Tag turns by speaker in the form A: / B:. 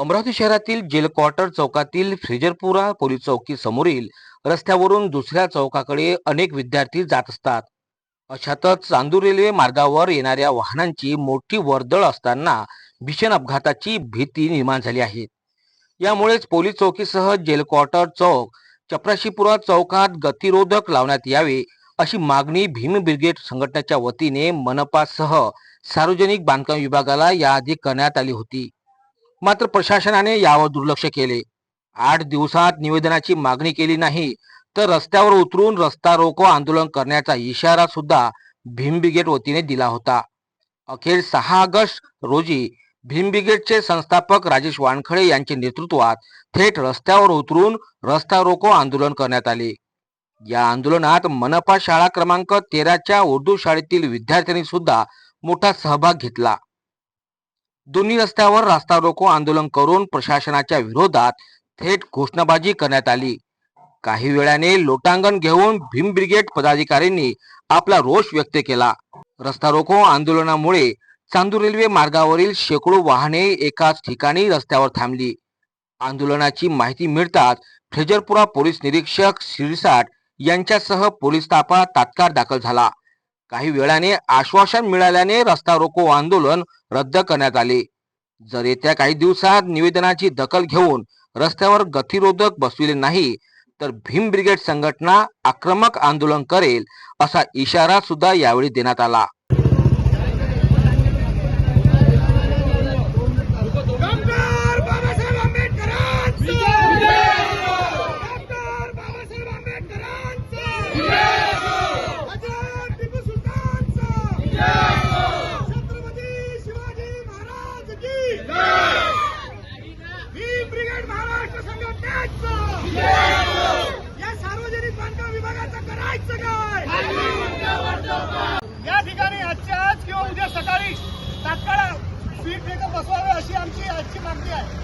A: अमरावती शहरातील jail quarter चौकातील Frazarpura police चौकी समोरील रस्त्यावरून दुसऱ्या चौकाकडे अनेक विद्यार्थी जात असतात. अशातच चांदूर रेल्वे मार्गावर येणाऱ्या वाहनांची मोठी वर्दळ असताना भीषण अपघाताची भीती निर्माण झाली आहे. यामुळेच पोलीस चौकीसह जेल क्वार्टर चौक चपराशीपुरा चौकात गतिरोधक लावण्यात यावे अशी मागणी भीम ब्रिगेड संघटनेच्या वतीने मनपासह सार्वजनिक बांधकाम विभागाला याआधी करण्यात आली होती. मात्र प्रशासनाने यावर दुर्लक्ष केले. आठ दिवसात निवेदनाची मागणी केली नाही तर रस्त्यावर उतरून रस्ता रोको आंदोलन करण्याचा इशारा सुद्धा भीम ब्रिगेड वतीने दिला होता. अखेर सहा ऑगस्ट रोजी भीम ब्रिगेडचे संस्थापक राजेश वानखळे यांच्या नेतृत्वात थेट रस्त्यावर उतरून रस्ता रोको आंदोलन करण्यात आले. या आंदोलनात मनपा शाळा क्रमांक तेराच्या उर्दू शाळेतील विद्यार्थ्यांनी सुद्धा मोठा सहभाग घेतला. दोन्ही रस्त्यावर रास्ता रोको आंदोलन करून प्रशासनाच्या विरोधात थेट घोषणाबाजी करण्यात आली. काही वेळाने लोटांगण घेऊन भीम ब्रिगेड पदाधिकाऱ्यांनी आपला रोष व्यक्त केला. रस्ता रोको आंदोलनामुळे चांदूर रेल्वे मार्गावरील शेकडो वाहने एकाच ठिकाणी रस्त्यावर थांबली. आंदोलनाची माहिती मिळताच फ्रेजरपुरा पोलीस निरीक्षक शिरसाट यांच्यासह पोलीस ताफा तात्काळ दाखल झाला. काही वेळाने आश्वासन मिळाल्याने रस्ता रोको आंदोलन रद्द करण्यात आले. जर येत्या काही दिवसात निवेदनाची दखल घेऊन रस्त्यावर गतिरोधक बसविले नाही तर भीम ब्रिगेड संघटना आक्रमक आंदोलन करेल असा इशारा सुद्धा यावेळी देण्यात आला.
B: आजच्या आज किंवा उद्या सकाळी तात्काळ स्पीड ब्रेकर बसवावे अशी आमची आजची मागणी आहे.